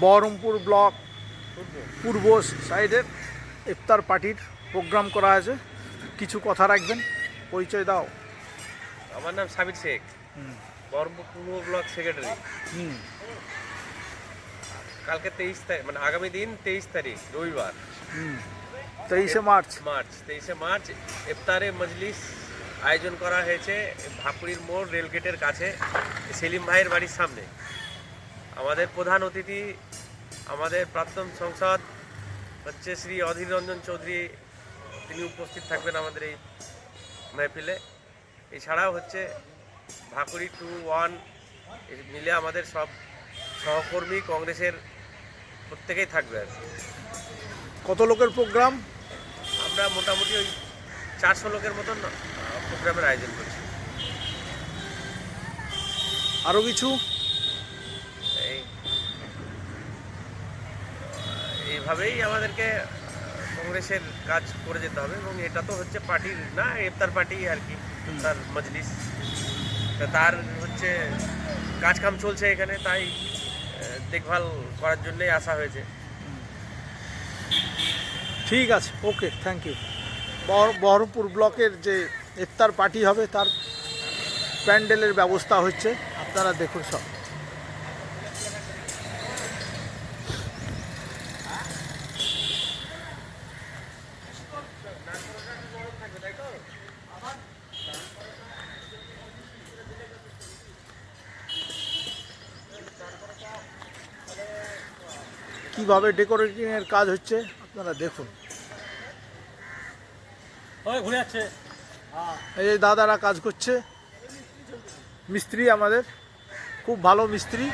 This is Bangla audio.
বহরমপুর ব্লক পূর্ব সাইডের ইফতার পার্টির প্রোগ্রাম করা আছে। কিছু কথা রাখবেন পরিচয় দাও। আমার নাম সাবির শেখ। হুম। বহরমপুর পূর্ব ব্লক সেক্রেটারি হুম। কালকে তেইশ তারিখ মানে আগামী দিন তেইশ তারিখ রবিবার। হুম। তেইশে মার্চ। মার্চ তেইশে মার্চ ইফতারে মজলিস আয়োজন করা হয়েছে ভাকুড়ির মোড় রেলগেটের কাছে সেলিম ভাইয়ের বাড়ির সামনে। আমাদের প্রধান অতিথি আমাদের প্রাক্তন সংসদ হচ্ছে শ্রী অধীর রঞ্জন চৌধুরী। তিনি উপস্থিত থাকবেন আমাদের এই মেহফিলে। এছাড়াও হচ্ছে ভাকুড়ি টু ওয়ান মিলে আমাদের সব সহকর্মী কংগ্রেসের প্রত্যেকেই থাকবে আর কি। কত লোকের প্রোগ্রাম? আমরা মোটামুটি ওই চারশো লোকের মতন প্রোগ্রামের আয়োজন করছি। আরও কিছু এই এইভাবেই আমাদেরকে কংগ্রেসের কাজ করে যেতে হবে এবং এটা তো হচ্ছে পার্টির না ইফতার পার্টি আর কি, তার মজলিস। তার হচ্ছে কাজ কাম চলছে এখানে, তাই দেখভাল করার জন্যই আসা হয়েছে। ঠিক আছে, ওকে থ্যাংক ইউ বহরমপুর ব্লকের যে ইফতার পার্টি হবে, তার প্যান্ডেলের ব্যবস্থা হচ্ছে, আপনারা দেখুন সব। কীভাবে ডেকোরেটিং এর কাজ হচ্ছে আপনারা দেখুন। এই যে দাদারা কাজ করছে। মিস্ত্রি আমাদের খুব ভালো মিস্ত্রি।